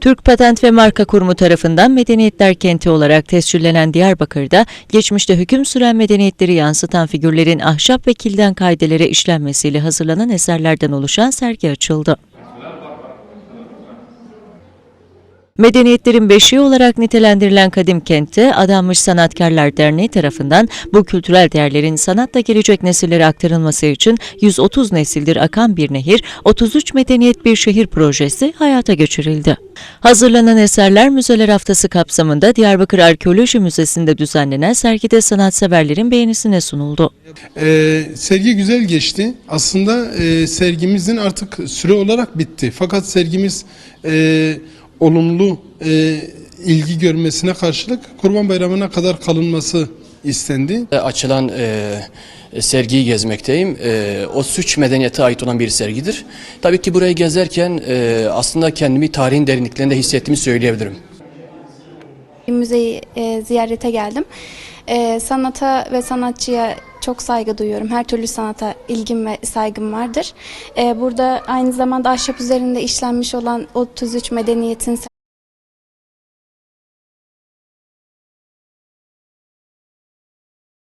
Türk Patent ve Marka Kurumu tarafından Medeniyetler Kenti olarak tescillenen Diyarbakır'da, geçmişte hüküm süren medeniyetleri yansıtan figürlerin ahşap ve kilden kaidelere işlenmesiyle hazırlanan eserlerden oluşan sergi açıldı. Medeniyetlerin beşiği olarak nitelendirilen Kadim Kent'te Adanmış Sanatkarlar Derneği tarafından bu kültürel değerlerin sanatla gelecek nesillere aktarılması için 130 nesildir akan bir nehir, 33 medeniyet bir şehir projesi hayata geçirildi. Hazırlanan eserler Müzeler Haftası kapsamında Diyarbakır Arkeoloji Müzesi'nde düzenlenen sergide sanatseverlerin beğenisine sunuldu. Ee, sergi güzel geçti. Aslında e, sergimizin artık süre olarak bitti. Fakat sergimiz e, olumlu e, ilgi görmesine karşılık Kurban Bayramı'na kadar kalınması istendi. açılan e, sergiyi gezmekteyim. E, o suç medeniyete ait olan bir sergidir. Tabii ki burayı gezerken e, aslında kendimi tarihin derinliklerinde hissettiğimi söyleyebilirim. Müzeyi e, ziyarete geldim. E, sanata ve sanatçıya çok saygı duyuyorum. Her türlü sanata ilgim ve saygım vardır. E, burada aynı zamanda ahşap üzerinde işlenmiş olan 33 medeniyetin